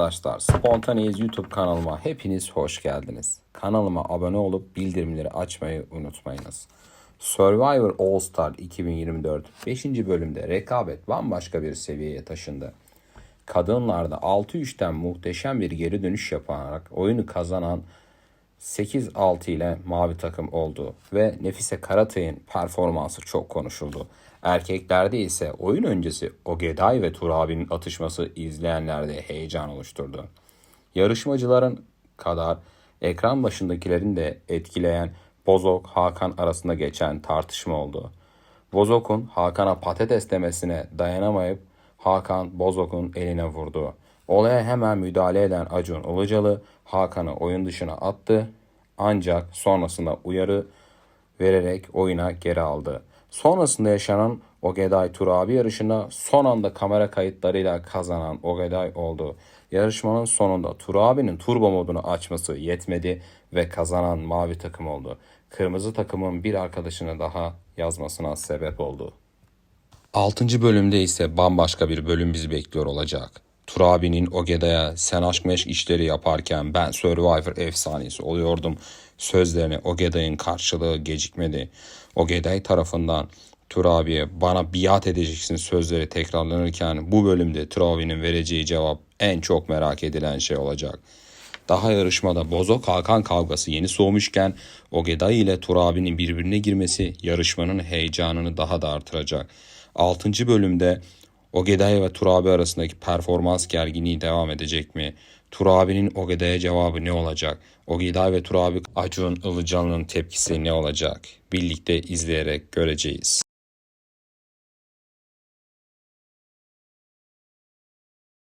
Arkadaşlar Spontaneyiz YouTube kanalıma hepiniz hoş geldiniz. Kanalıma abone olup bildirimleri açmayı unutmayınız. Survivor All Star 2024 5. bölümde rekabet bambaşka bir seviyeye taşındı. Kadınlarda 6-3'ten muhteşem bir geri dönüş yaparak oyunu kazanan 8-6 ile mavi takım oldu ve Nefise Karatay'ın performansı çok konuşuldu. Erkeklerde ise oyun öncesi Ogeday ve Turabi'nin atışması izleyenlerde heyecan oluşturdu. Yarışmacıların kadar ekran başındakilerin de etkileyen Bozok Hakan arasında geçen tartışma oldu. Bozok'un Hakan'a patates demesine dayanamayıp Hakan Bozok'un eline vurdu. Olaya hemen müdahale eden Acun Ilıcalı Hakan'ı oyun dışına attı ancak sonrasında uyarı vererek oyuna geri aldı. Sonrasında yaşanan Ogeday Turabi yarışında son anda kamera kayıtlarıyla kazanan Ogeday oldu. Yarışmanın sonunda Turabi'nin turbo modunu açması yetmedi ve kazanan mavi takım oldu. Kırmızı takımın bir arkadaşını daha yazmasına sebep oldu. 6. bölümde ise bambaşka bir bölüm bizi bekliyor olacak. Turabi'nin Ogeda'ya sen aşk meşk işleri yaparken ben Survivor efsanesi oluyordum. Sözlerine Ogeda'nın karşılığı gecikmedi. Ogeday tarafından Turabi'ye bana biat edeceksin sözleri tekrarlanırken bu bölümde Turabi'nin vereceği cevap en çok merak edilen şey olacak. Daha yarışmada Bozok Hakan kavgası yeni soğumuşken Ogeday ile Turabi'nin birbirine girmesi yarışmanın heyecanını daha da artıracak. 6. bölümde Ogeday ve Turabi arasındaki performans gerginliği devam edecek mi? Turabi'nin Ogeday'a cevabı ne olacak? Ogeday ve Turabi Acun Ilıcalı'nın tepkisi ne olacak? Birlikte izleyerek göreceğiz.